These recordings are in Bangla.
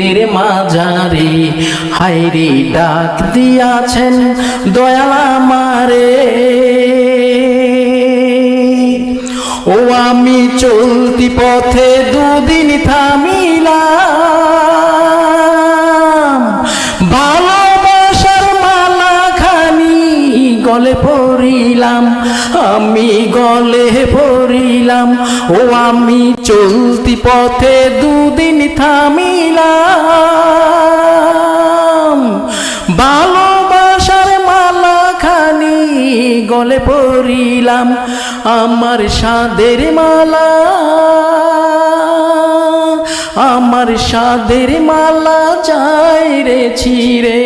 তোদের মাঝারি হাইরি ডাক দিয়াছেন দয়ালা মারে ও আমি চলতি পথে দুদিন থামিলাম আমি গলে পড়িলাম ও আমি চলতি পথে দুদিন থামিলাম। ভালোবাসার মালা খানি গলে পড়িলাম আমার সাদের মালা। আমার সাদের মালা চাই রে ছিড়ে।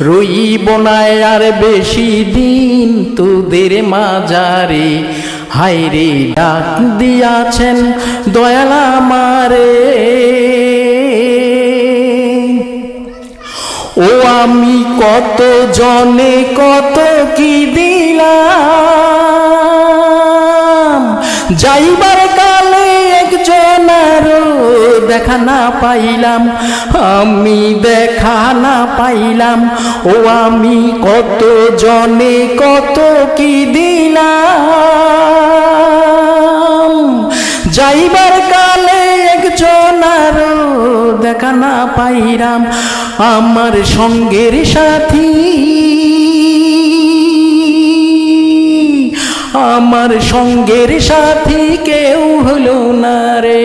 রইব না আর বেশি দিন তোদের মাজারে। হায় রে ডাক দিয়াছেন দয়াল আমারে। ও আমি কত জনে কত কি দিলাম? যাইবার কালে একজনারও দেখা না পাইলাম, আমি দেখা না পাইলাম। ও আমি কত জনে কত কি দিলাম? যাইবার কালে একজনার দেখা না পাইরাম আমার সঙ্গের সাথী। আমার সঙ্গের সাথী কেউ হলো না রে।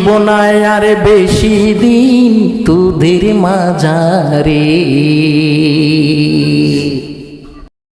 রইব না আর বেশি দিন তোদের মাঝারে।